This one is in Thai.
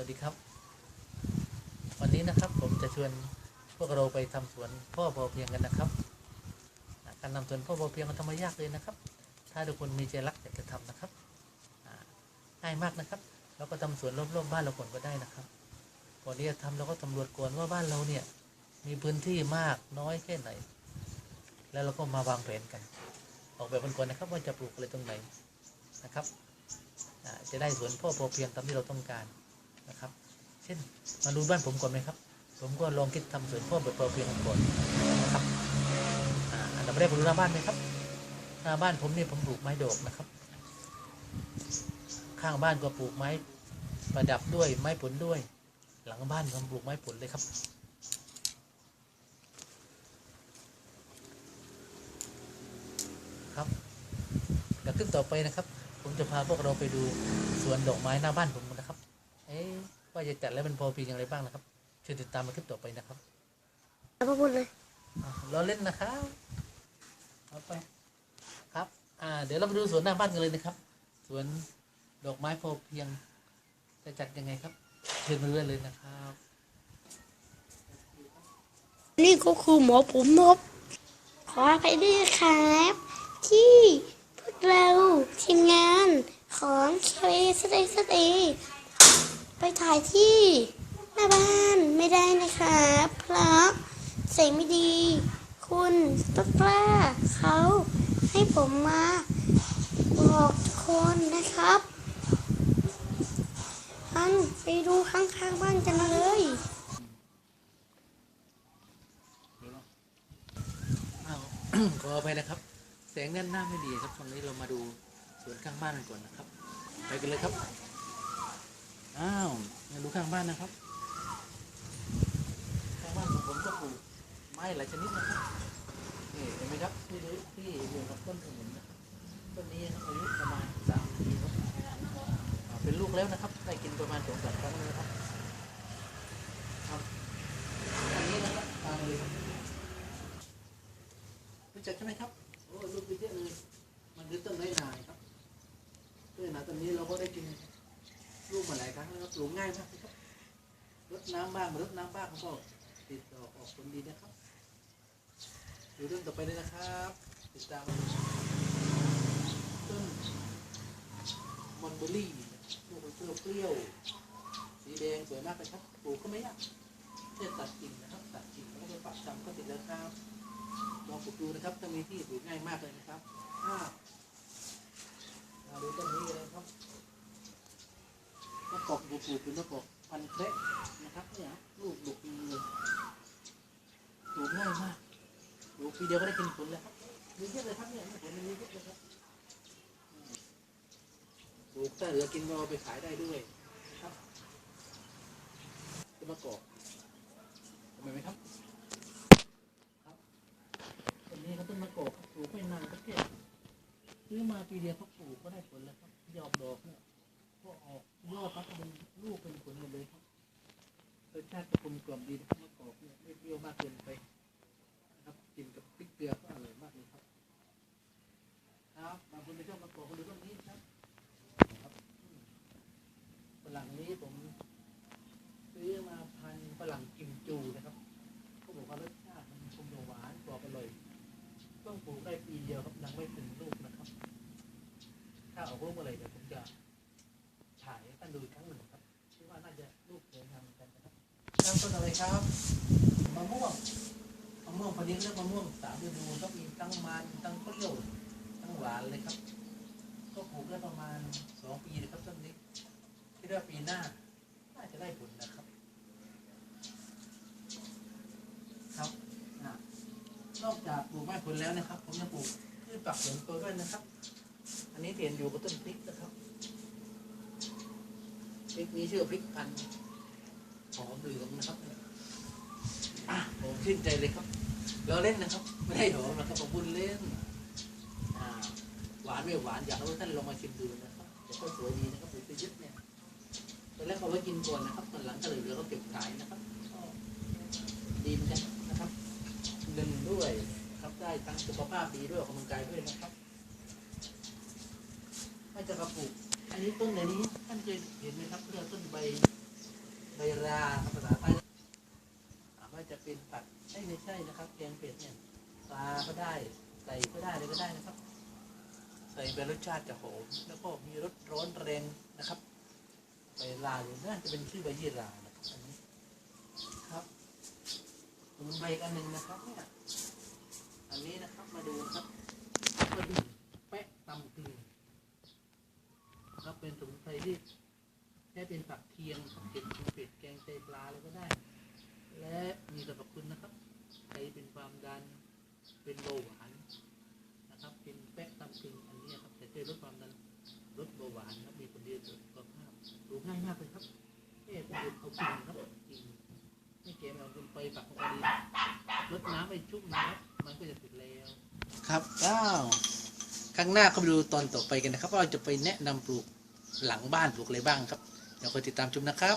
วัสดีครับ วันนี้นะครับผมจะชวนพวกเราไปทำสวนพ่อพอเพียงกันนะครับ การทำสวนพ่อพอเพียงมันทำไม่ยากเลยนะครับ ถ้าทุกคนมีใจรักอยากจะทำนะครับง่ายมากนะครับ เราก็ทำสวนรอบๆบ้านเราก่อนก็ได้นะครับ ก่อนที่จะทำเราก็สำรวจก่อนว่าบ้านเราเนี่ยมีพื้นที่มากน้อยแค่ไหน แล้วเราก็มาวางแผนกัน ออกแบบกันก่อนนะครับว่าจะปลูกอะไรตรงไหนนะครับจะได้สวนพ่อพอเพียงตามที่เราต้องการ นะครับ เช่นมาดูบ้านผมก่อนไหมครับ ผมก็ลองคิดทำสวนพ่อแบบพอเพียงก่อนนะครับอ่าอันดับแรกผมดูหน้าบ้านไหมครับหน้าบ้านผมเนี่ยผมปลูกไม้ดอกนะครับ ข้างบ้านก็ปลูกไม้ประดับด้วยไม้ผลด้วย หลังบ้านผมปลูกไม้ผลเลยครับครับกับคลิปต่อไปนะครับ ผมจะพาพวกเราไปดูสวนดอกไม้หน้าบ้านผมนะครับ เอ๊ะว่าจะจัดแล้วมันพอเพียงอย่างไรบ้างนะครับเชิญติดตามมาคลิปต่อไปนะครับแล้วก็พูดเลยอะรอเล่นนะครับเอาไปครับอ่าเดี๋ยวเราไปดูสวนหน้าบ้านกันเลยนะครับ สวนดอกไม้พอเพียง จะจัดยังไงครับ เชิญมาดูได้เลยนะครับ นี่ก็คือหมอผมนบขอไปด้วยครับ ที่พวกเราทีมงานของเคสเตสเต ไปถ่ายที่หน้าบ้านไม่ได้นะครับเพราะเสียงไม่ดี คุณตุ๊กล้าเขาให้ผมมาบอกคนนะครับอันไปดูข้างๆบ้านกันเลยอ้าขออภัยนะครับ แสงด้านหน้าไม่ดีครับตรงนี้เรามาดูสวนข้างบ้านกันก่อนนะครับ ไปกันเลยครับ อ้าวมาดูข้างบ้านนะครับข้างบ้านของผมก็ปลูกไม้หลายชนิดนะครับนี่เห็นไหมครับที่ดูที่อยู่กับต้นขนุนนะครับต้นนี้นะครับอายุประมาณสามปีครับเป็นลูกแล้วนะครับ ได้กินประมาณสองสามครั้งแล้วนะครับครับอันนี้นะครับตามเลยครับรู้จักใช่ไหมครับโอ้ลูกไปเยอะเลยมันคือต้นไม้นายครับต้นไม้นายต้นนี้เราก็ได้กิน ลูกมาหลายครั้งแล้วครับปลูกง่ายมากเลยครับรดน้ำบ้างม่รดน้ำบ้างก็ติดดอกออกผลดีนะครับดูต้นต่อไปเลยนะครับ ติดตามต้นมอนเบอรี่ลูกเปรี้ยวเปรี้ยวสีแดงสวยมากเลยครับปลูกก็ไม่ยากแค่ตัดกิ่งนะครับตัดกิ่งแล้วก็ไปปักจำก็ติดแล้วครับลองปลูกดูนะครับถ้ามีที่ปลูกง่ายมากเลยนะครับอ่ามาดูต้นนี้เลยครับมะกอก ปลูกเป็นมะกอกพันเคระนะครับเนี่ยลูกดกเลยปลูกง่ายมากปลูกปีเดียวก็ได้กินผลแล้วครับมีเยอะเลยครับเนี่ยผลมันมีเยอะเลยครับปลูกถ้าเหลือกินเอาไปขายได้ด้วยครับเป็นมะกอกทำไมไหมครับต้นนี้เขาต้นมะกอกปลูกไม่นานก็แค่ซื้อมาปีเดียวเขาปลูกก็ได้ผลแล้วครับยอดดอกเนี่ยก็ออกยอดปั๊บก็เป็นลูกเป็นผลหมดเลยครับรสชาติก็กลมกล่อมดีนะครับมะกอกเนี่ยไม่เปรี้ยวมากเกินไปนะครับกินกับพริกเกลือก็อร่อยมากเลยครับ ครับบางคนไม่ชอบมะกอกก็ดูต้นนี้ครับครับอืมฝรั่งนี้ผมซื้อมาพันธุ์ฝรั่งกิมจูนะครับ เขาบอกว่ารสชาติมันคงจะหวานกรอบอร่อย ต้องปลูกได้ปีเดียวครับยังไม่ถึงลูกนะครับ ถ้าออกลูกอะไรเดี๋ยวผมจะฉายให้ท่านดูอีกครั้งหนึ่งครับคิดว่าน่าจะลูกสวยงามเหมือนกันนะครับตั้งต้นอะไรครับมะม่วงมะม่วงพอดีเรียกมะม่วงสามฤดูก็มีทั้งมันทั้งเปรี้ยวทั้งหวานเลยครับ ก็ปลูกได้ประมาณสองปีนะครับต้นนี้คิดว่าปีหน้าจะได้ผลนะครับ ครับอะ นอกจากปลูกไม้ผลแล้วนะครับ ผมยังปลูกพืชผักสวนครัวด้วยนะครับ อันนี้เห็นอยู่กับต้นพริกนะครับพริกนี้ชื่อพริกพันธุ์หอมเหลืองนะครับอะผมชื่นใจเลยครับเราเล่นนะครับ ไม่ได้หอมนะครับผมพูดเล่นอ่าหวานไม่หวานอยากให้ท่านลองมาชิมดูนะครับแต่ก็สวยดีนะครับปลูกไปยอะเนี่ยตอนแรกเขาไว้กินก่อนนะครับตอนหลังก็เลยเหลือเขาเก็บขายนะครับดีเหมือนกัน หนะครับเงินด้วยครับได้ทั้งสุขภาพดีด้วยออกกำลังกายด้วยนะครับไม่จะกระปุกอันนี้ต้นไหนนี้ท่านเคยเห็นไหมครับเรียกต้นใบราครับภาษาใต้ถามว่าจะเป็นผัดใช่ไม่ใช่นะครับแกงเป็ดเนี่ยปลาก็ได้ไก่ก็ได้อะไรก็ได้นะครับ ใส่เป็นรสชาติจะหอมแล้วก็มีรสร้อนแรงนะครับใบลาหรือน่าจะเป็นชื่อใบยี่รานะครับอันนี้ครับส มุนไพรอีกอันหนึ่งนะครับเนี่ยอันนี้นะครับมาดูครับกระดิ่งแปะตำกลืนครับเป็นสมุนไพรที่แค่เป็นผักเคียงผักเก็ดผักเป็ดแกงไตปลาอะไรก็ได้ และมีสรรพคุณนะครับใครเป็นความดันเป็นเบาหวาน ลดน้ำไปชุ่มน้ำมันก็จะติดแล้วครับอ้าวข้างหน้าก็ไปดูตอนต่อไปกันนะครับว่าเราจะไปแนะนำปลูกหลังบ้านปลูกอะไรบ้างครับเดี๋ยวคอยติดตามชมนะครับ